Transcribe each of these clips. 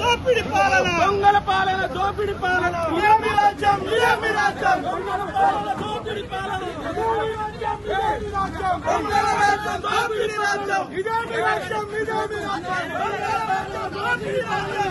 దోపిడి పాలన దొంగల పాలన దోపిడి పాలన ఇదేమి రాజ్యం ఇదేమి రాజ్యం దొంగల పాలన దోపిడి పాలన ఇదేమి రాజ్యం ఇదేమి రాజ్యం దొంగల రాజ్యం దోపిడి రాజ్యం ఇదేమి రాజ్యం ఇదేమి రాజ్యం దొంగల రాజ్యం దోపిడి రాజ్యం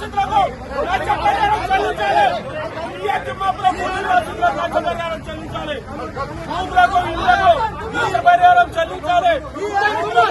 పోలీసు దౌర్జన్యం! పోలీసు దౌర్జన్యం! నష్టపరిహారం చెల్లించాలి భూములకు ఇళ్ళకు నష్టపరిహారం చెల్లించాలి ప్రభుత్వం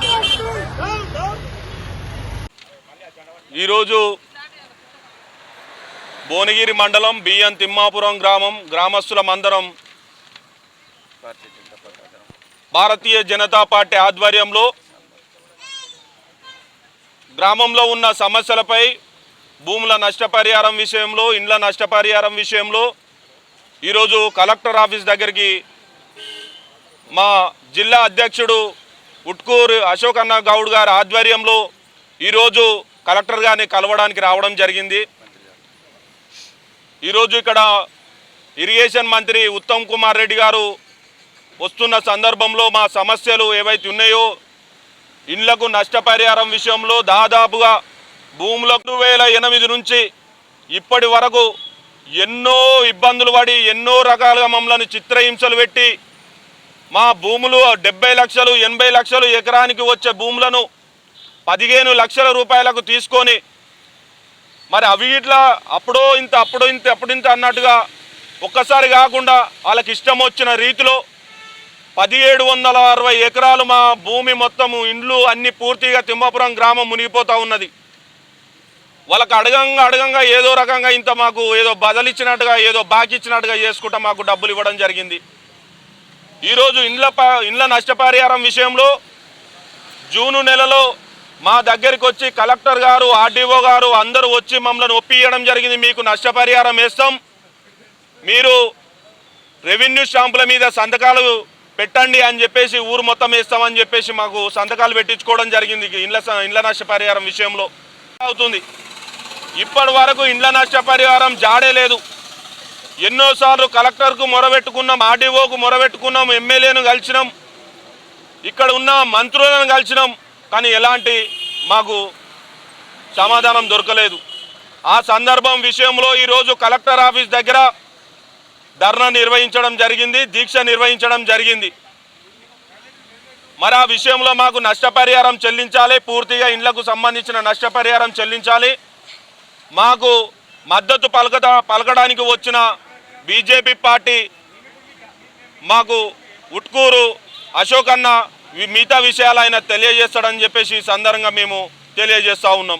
ఈరోజు భువనగిరి మండలం బియ్యం తిమ్మాపురం గ్రామం గ్రామస్తులమందరం భారతీయ జనతా పార్టీ ఆధ్వర్యంలో గ్రామంలో ఉన్న సమస్యలపై భూముల నష్టపరిహారం విషయంలో ఇండ్ల నష్టపరిహారం విషయంలో ఈరోజు కలెక్టర్ ఆఫీస్ దగ్గరికి మా జిల్లా అధ్యక్షుడు ఉట్కూరు అశోక్ అన్న గౌడ్ గారి ఆధ్వర్యంలో ఈరోజు కలెక్టర్ గారిని కలవడానికి రావడం జరిగింది. ఈరోజు ఇక్కడ ఇరిగేషన్ మంత్రి ఉత్తమ్ కుమార్ రెడ్డి గారు వస్తున్న సందర్భంలో మా సమస్యలు ఏవైతే ఉన్నాయో ఇండ్లకు నష్టపరిహారం విషయంలో దాదాపుగా భూములకు వేల ఎనిమిది నుంచి ఇప్పటి వరకు ఎన్నో ఇబ్బందులు పడి ఎన్నో రకాలుగా మమ్మల్ని చిత్రహింసలు పెట్టి మా భూములు డెబ్బై లక్షలు ఎనభై లక్షలు ఎకరానికి వచ్చే భూములను పదిహేను లక్షల రూపాయలకు తీసుకొని మరి అవి ఇట్లా అప్పుడో ఇంత అప్పుడో ఇంత అప్పుడు ఇంత అన్నట్టుగా ఒక్కసారి కాకుండా వాళ్ళకి ఇష్టం వచ్చిన రీతిలో పదిహేడు వందల అరవై ఎకరాలు మా భూమి మొత్తము ఇండ్లు అన్ని పూర్తిగా తిమ్మాపురం గ్రామం మునిగిపోతూ ఉన్నది. వాళ్ళకి అడగంగా అడగంగా ఏదో రకంగా ఇంత మాకు ఏదో బదలిచ్చినట్టుగా ఏదో బాకీ ఇచ్చినట్టుగా చేసుకుంటా మాకు డబ్బులు ఇవ్వడం జరిగింది. ఈరోజు ఇండ్ల ప- ఇండ్ల నష్టపరిహారం విషయంలో జూను నెలలో మా దగ్గరికి వచ్చి కలెక్టర్ గారు ఆర్డీఓ గారు అందరూ వచ్చి మమ్మల్ని ఒప్పియడం జరిగింది. మీకు నష్టపరిహారం వేస్తాం. మీరు రెవెన్యూ స్టాంపుల మీద సంతకాలు పెట్టండి అని చెప్పేసి ఊరు మొత్తం వేస్తామని చెప్పేసి మాకు సంతకాలు పెట్టించుకోవడం జరిగింది ఇండ్ల స- ఇండ్ల నష్టపరిహారం విషయంలో. అవుతుంది. ఇప్పటి వరకు ఇండ్ల నష్టపరిహారం జాడే లేదు. ఎన్నోసార్లు కలెక్టర్కు మొరబెట్టుకున్నాం ఆర్డీఓకు మొరబెట్టుకున్నాం ఎమ్మెల్యేను కలిసినాం. ఇక్కడ ఉన్న మంత్రులను కలిసినాం. కానీ ఎలాంటి మాకు సమాధానం దొరకలేదు. ఆ సందర్భం విషయంలో ఈరోజు కలెక్టర్ ఆఫీస్ దగ్గర ధర్నా నిర్వహించడం జరిగింది దీక్ష నిర్వహించడం జరిగింది. మరి ఆ విషయంలో మాకు నష్టపరిహారం చెల్లించాలి పూర్తిగా ఇండ్లకు సంబంధించిన నష్టపరిహారం చెల్లించాలి. మాకు మద్దతు పలకట పలకడానికి వచ్చిన బీజేపీ పార్టీ మాకు ఉట్కూరు అశోక్ అన్న మిగతా విషయాలు ఆయన తెలియజేస్తాడని చెప్పేసి ఈ సందర్భంగా మేము తెలియజేస్తూ ఉన్నాం.